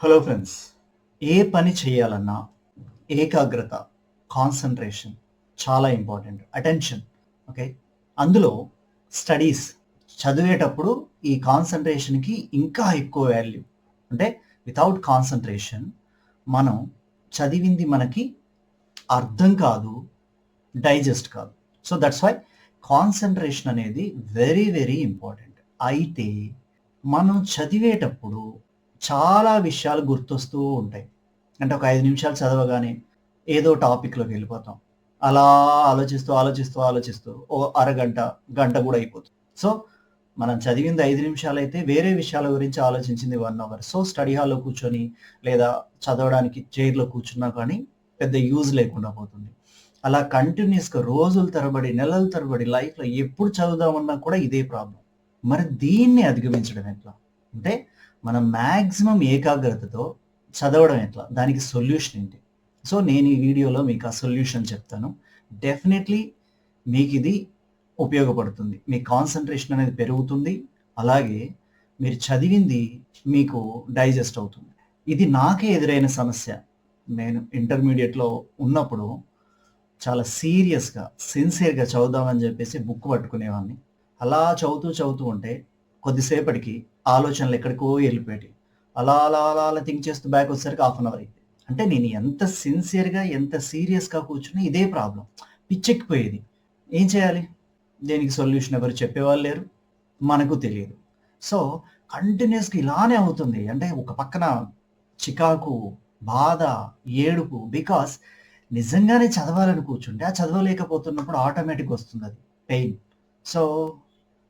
Hello friends ఏ పని చేయాలన్నా ఏకాగ్రత కాన్సన్ట్రేషన్ చాలా ఇంపార్టెంట్ అటెన్షన్ ఓకే అందులో స్టడీస్ చదివేటప్పుడు ఈ కాన్సన్ట్రేషన్కి ఇంకా ఎక్కువ వాల్యూ అంటే వితౌట్ కాన్సన్ట్రేషన్ మనం చదివింది మనకి అర్థం కాదు డైజెస్ట్ కాదు. సో దట్స్ వై కాన్సన్ట్రేషన్ అనేది వెరీ వెరీ ఇంపార్టెంట్ అయితే మనం చదివేటప్పుడు చాలా విషయాలు గుర్తొస్తూ ఉంటాయి. అంటే ఒక ఐదు నిమిషాలు చదవగానే ఏదో టాపిక్లోకి వెళ్ళిపోతాం. అలా ఆలోచిస్తూ ఆలోచిస్తూ ఆలోచిస్తూ ఓ అరగంట గంట కూడా అయిపోతుంది. సో మనం చదివింది ఐదు నిమిషాలు అయితే వేరే విషయాల గురించి ఆలోచించింది వన్ అవర్. సో స్టడీ హాల్లో కూర్చొని లేదా చదవడానికి చైర్లో కూర్చున్నా కానీ పెద్ద యూజ్ లేకుండా పోతుంది. అలా కంటిన్యూస్గా రోజుల తరబడి నెలల తరబడి లైఫ్లో ఎప్పుడు చదువుదామన్నా కూడా ఇదే ప్రాబ్లం మరి దీన్ని అధిగమించడం ఎట్లా? అంటే మనం మ్యాక్సిమం ఏకాగ్రతతో చదవడం ఎట్లా? దానికి సొల్యూషన్ ఏంటి? సో నేను ఈ వీడియోలో మీకు ఆ సొల్యూషన్ చెప్తాను. డెఫినెట్లీ మీకు ఇది ఉపయోగపడుతుంది. మీ కాన్సన్ట్రేషన్ అనేది పెరుగుతుంది. అలాగే మీరు చదివింది మీకు డైజెస్ట్ అవుతుంది. ఇది నాకే ఎదురైన సమస్య. నేను ఇంటర్మీడియట్లో ఉన్నప్పుడు చాలా సీరియస్గా సిన్సియర్గా చదువుదామని చెప్పేసి బుక్ పట్టుకునేవాడిని అలా చదువుతూ చదువుతూ ఉంటే కొద్దిసేపటికి ఆలోచనలు ఎక్కడికో వెళ్ళిపోయాయి. అలా అలా అలా అలా థింక్ చేస్తూ బ్యాక్ వచ్చేసరికి హాఫ్ అన్ అవర్ అయింది. అంటే నేను ఎంత సిన్సియర్గా ఎంత సీరియస్గా కూర్చుని ఇదే ప్రాబ్లం పిచ్చెక్కిపోయేది. ఏం చేయాలి? దీనికి సొల్యూషన్ ఎవరు చెప్పేవాళ్ళు లేరు. మనకు తెలియదు. సో కంటిన్యూస్గా ఇలానే అవుతుంది. అంటే ఒక పక్కన చికాకు బాధ ఏడుపు బికాస్ నిజంగానే చదవాలని కూర్చుంటే ఆ చదవలేకపోతున్నప్పుడు ఆటోమేటిక్ వస్తుంది అది. పెయిన్ సో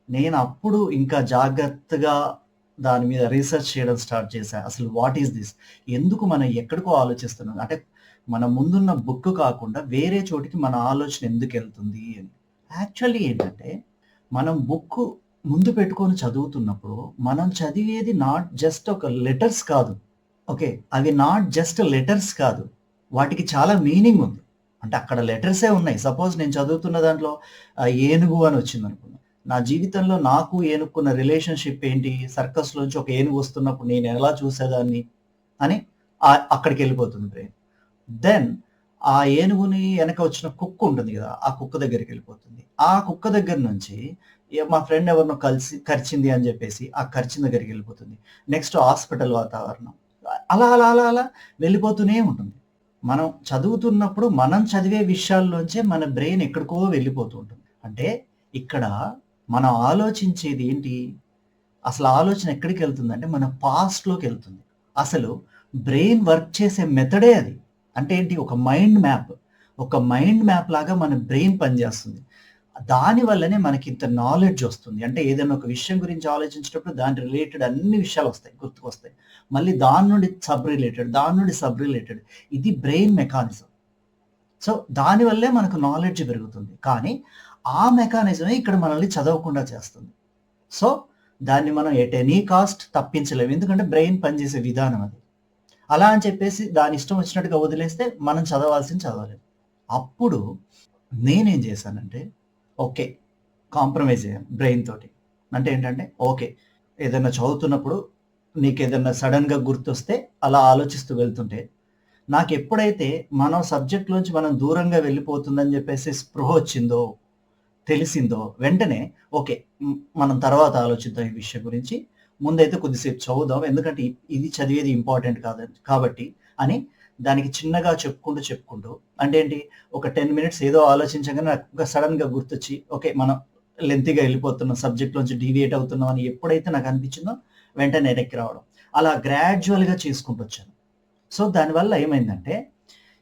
నేను అప్పుడు ఇంకా జాగ్రత్తగా దాని మీద రీసెర్చ్ చేయడం స్టార్ట్ చేశాను అసలు వాట్ ఈస్ దిస్ ఎందుకు మనం ఎక్కడికో ఆలోచిస్తున్నాం? అంటే మన ముందున్న బుక్ కాకుండా వేరే చోటికి మన ఆలోచన ఎందుకు వెళ్తుంది అని. యాక్చువల్లీ ఏంటంటే మనం బుక్ ముందు పెట్టుకొని చదువుతున్నప్పుడు మనం చదివేది నాట్ జస్ట్ ఒక లెటర్స్ కాదు. ఓకే అవి నాట్ జస్ట్ లెటర్స్ కాదు. వాటికి చాలా మీనింగ్ ఉంది. అంటే అక్కడ లెటర్సే ఉన్నాయి. సపోజ్ నేను చదువుతున్న దాంట్లో ఏనుగు అని వచ్చింది అనుకున్నాను నా జీవితంలో నాకు ఏనుక్కున్న రిలేషన్షిప్ ఏంటి? సర్కస్ లోంచి ఒక ఏనుగు వస్తున్నప్పుడు నేను ఎలా చూసేదాన్ని? అని అక్కడికి వెళ్ళిపోతుంది బ్రెయిన్ దెన్ ఆ ఏనుగుని వెనక వచ్చిన కుక్క ఉంటుంది కదా ఆ కుక్క దగ్గరికి వెళ్ళిపోతుంది. ఆ కుక్క దగ్గర నుంచి మా ఫ్రెండ్ ఎవరినో కలిసి కరిచింది అని చెప్పేసి ఆ కరిచిన దగ్గరికి వెళ్ళిపోతుంది. నెక్స్ట్ హాస్పిటల్ వాతావరణం. అలా అలా అలా అలా వెళ్ళిపోతూనే ఉంటుంది. మనం చదువుతున్నప్పుడు మనం చదివే విషయాల్లోంచే మన బ్రెయిన్ ఎక్కడికో వెళ్ళిపోతూ ఉంటుంది. అంటే ఇక్కడ మనం ఆలోచించేది ఏంటి? అసలు ఆలోచన ఎక్కడికి వెళ్తుంది? అంటే మన పాస్ట్లోకి వెళ్తుంది. అసలు బ్రెయిన్ వర్క్ చేసే మెథడే అది. అంటే ఏంటి? ఒక మైండ్ మ్యాప్ ఒక మైండ్ మ్యాప్ లాగా మన బ్రెయిన్ పనిచేస్తుంది. దాని వల్లనే మనకి ఇంత నాలెడ్జ్ వస్తుంది. అంటే ఏదైనా ఒక విషయం గురించి ఆలోచించేటప్పుడు దాని రిలేటెడ్ అన్ని విషయాలు వస్తాయి గుర్తుకొస్తాయి. మళ్ళీ దాని నుండి సబ్ రిలేటెడ్ దాని నుండి సబ్ రిలేటెడ్ ఇది బ్రెయిన్ మెకానిజం సో దానివల్లే మనకు నాలెడ్జ్ పెరుగుతుంది. కానీ ఆ మెకానిజమే ఇక్కడ మనల్ని చదవకుండా చేస్తుంది. సో దాన్ని మనం ఎట్ ఎనీ కాస్ట్ తప్పించలేము. ఎందుకంటే బ్రెయిన్ పనిచేసే విధానం అది. అలా అని చెప్పేసి దాని ఇష్టం వచ్చినట్టుగా వదిలేస్తే మనం చదవాల్సింది చదవలేము. అప్పుడు నేనేం చేశానంటే ఓకే కాంప్రమైజ్ అయ్యాను బ్రెయిన్ తోటి. అంటే ఏంటంటే ఓకే ఏదైనా చదువుతున్నప్పుడు నీకు ఏదైనా సడన్గా గుర్తొస్తే అలా ఆలోచిస్తూ వెళ్తుంటే నాకు ఎప్పుడైతే మనం సబ్జెక్ట్లోంచి మనం దూరంగా వెళ్ళిపోతుందని చెప్పేసి స్పృహ వచ్చిందో తెలిసిందో వెంటనే ఓకే మనం తర్వాత ఆలోచిద్దాం ఈ విషయం గురించి. ముందైతే కొద్దిసేపు చదువుదాం ఎందుకంటే ఇది చదివేది ఇంపార్టెంట్ కాదు కాబట్టి అని దానికి చిన్నగా చెప్పుకుంటూ చెప్పుకుంటూ అంటే ఏంటి ఒక టెన్ మినిట్స్ ఏదో ఆలోచించగానే నాకు సడన్గా సడన్గా గుర్తొచ్చి ఓకే మనం లెంతీగా వెళ్ళిపోతున్నాం సబ్జెక్ట్ నుంచి డీవియేట్ అవుతున్నాం అని ఎప్పుడైతే నాకు అనిపించిందో వెంటనే వెనక్కి రావడం. అలా గ్రాడ్యువల్గా చేసుకుంటూ వచ్చాను. సో దానివల్ల ఏమైందంటే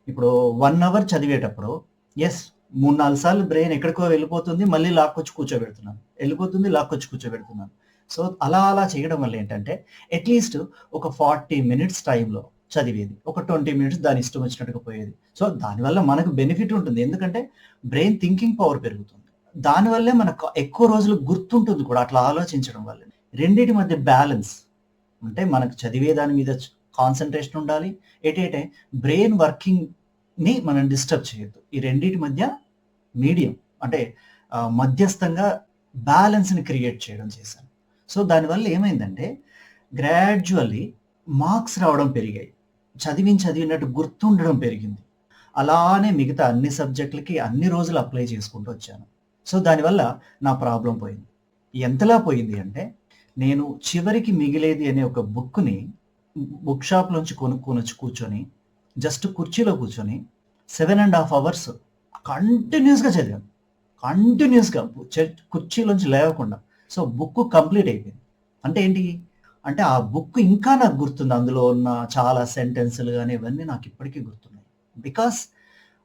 ఇప్పుడు వన్ అవర్ చదివేటప్పుడు ఎస్ మూడు నాలుగు సార్లు బ్రెయిన్ ఎక్కడికో వెళ్ళిపోతుంది మళ్ళీ లాక్కొచ్చి కూర్చోబెడుతున్నాను. వెళ్ళిపోతుంది లాక్కొచ్చి కూర్చోబెడుతున్నాను. సో అలా అలా చేయడం వల్ల ఏంటంటే అట్లీస్ట్ ఒక ఫార్టీ మినిట్స్ టైంలో చదివేది. ఒక ట్వంటీ మినిట్స్ దాని ఇష్టం వచ్చినట్టుగా పోయేది. సో దానివల్ల మనకు బెనిఫిట్ ఉంటుంది. ఎందుకంటే బ్రెయిన్ థింకింగ్ పవర్ పెరుగుతుంది. దానివల్లే మనకు ఎక్కువ రోజులు గుర్తుంటుంది కూడా అట్లా ఆలోచించడం వల్ల. రెండింటి మధ్య బ్యాలెన్స్ అంటే మనకు చదివే దాని మీద కాన్సన్ట్రేషన్ ఉండాలి. ఏటేటే బ్రెయిన్ వర్కింగ్ ని మనం డిస్టర్బ్ చేయొద్దు. ఈ రెండింటి మధ్య మీడియం అంటే మధ్యస్థంగా బ్యాలెన్స్ని క్రియేట్ చేయడం చేశాను. సో దానివల్ల ఏమైందంటే గ్రాడ్యువల్లీ మార్క్స్ రావడం పెరిగాయి. చదివించి చదివినట్టు గుర్తుండడం పెరిగింది. అలానే మిగతా అన్ని సబ్జెక్టులకి అన్ని రోజులు అప్లై చేసుకుంటూ వచ్చాను. సో దానివల్ల నా ప్రాబ్లం పోయింది. ఎంతలా పోయింది అంటే నేను చివరికి మిగిలేది అనే ఒక బుక్ని బుక్ షాప్ నుంచి కొనుక్కొని వచ్చి కూర్చొని జస్ట్ కుర్చీలో కూర్చొని సెవెన్ అండ్ హాఫ్ అవర్స్ కంటిన్యూస్గా చదివాను. కంటిన్యూస్గా కుర్చీలోంచి లేవకుండా. సో బుక్ కంప్లీట్ అయిపోయింది. అంటే ఏంటి? అంటే ఆ బుక్ ఇంకా నాకు గుర్తుంది. అందులో ఉన్న చాలా సెంటెన్సులు కానీ ఇవన్నీ నాకు ఇప్పటికీ గుర్తున్నాయి. బికాస్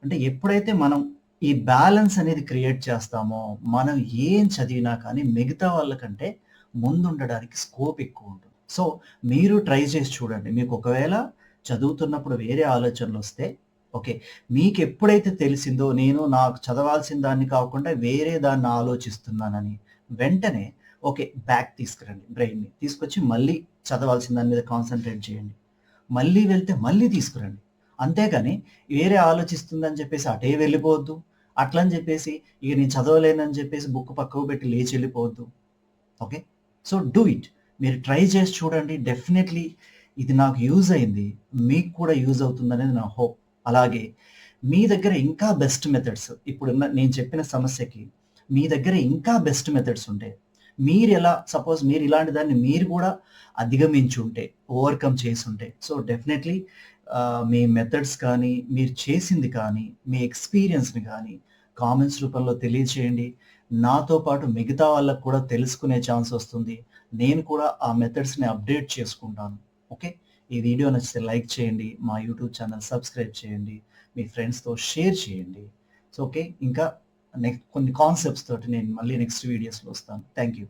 అంటే ఎప్పుడైతే మనం ఈ బ్యాలెన్స్ అనేది క్రియేట్ చేస్తామో మనం ఏం చదివినా కానీ మిగతా వాళ్ళకంటే ముందుండడానికి స్కోప్ ఎక్కువ ఉంటుంది. సో మీరు ట్రై చేసి చూడండి. మీకు ఒకవేళ చదువుతున్నప్పుడు వేరే ఆలోచనలు వస్తే ఓకే మీకు ఎప్పుడైతే తెలిసిందో నేను నాకు చదవాల్సిన దాన్ని కాకుండా వేరే దాన్ని ఆలోచిస్తున్నానని వెంటనే ఓకే బ్యాక్ తీసుకురండి బ్రెయిన్ని తీసుకొచ్చి మళ్ళీ చదవాల్సిన దాని మీద కాన్సన్ట్రేట్ చేయండి. మళ్ళీ వెళ్తే మళ్ళీ తీసుకురండి. అంతేగాని వేరే ఆలోచిస్తుందని చెప్పేసి అటే వెళ్ళిపోవద్దు. అట్లా అని చెప్పేసి ఇక నేను చదవలేనని చెప్పేసి బుక్ పక్కకు పెట్టి లేచి వెళ్ళిపోవద్దు. Okay so do it. మీరు ట్రై చేసి చూడండి. డెఫినెట్లీ ఇది నాకు యూజ్ అయింది మీకు కూడా యూజ్ అవుతుందనేది నా హోప్ అలాగే మీ దగ్గర ఇంకా బెస్ట్ మెథడ్స్ ఇప్పుడు నేను చెప్పిన సమస్యకి మీ దగ్గర ఇంకా బెస్ట్ మెథడ్స్ ఉంటాయి మీరు ఎలా సపోజ్ మీరు ఇలాంటి దాన్ని మీరు కూడా అధిగమించి ఉంటే ఓవర్కమ్ చేసి ఉంటే సో డెఫినెట్లీ మీ మెథడ్స్ కానీ మీరు చేసింది కానీ మీ ఎక్స్పీరియన్స్ని కానీ కామెంట్స్ రూపంలో తెలియచేయండి. నాతో పాటు మిగతా వాళ్ళకు కూడా తెలుసుకునే ఛాన్స్ వస్తుంది. నేను కూడా ఆ మెథడ్స్ని అప్డేట్ చేసుకుంటాను. ఓకే? ఈ వీడియో నచ్చితే లైక్ చేయండి మా యూట్యూబ్ ఛానల్ సబ్స్క్రైబ్ చేయండి మీ ఫ్రెండ్స్తో షేర్ చేయండి. So okay? ఇంకా నెక్స్ట్ కొన్ని కాన్సెప్ట్స్ తోటి నేను మళ్ళీ నెక్స్ట్ వీడియోస్లో వస్తాను. Thank you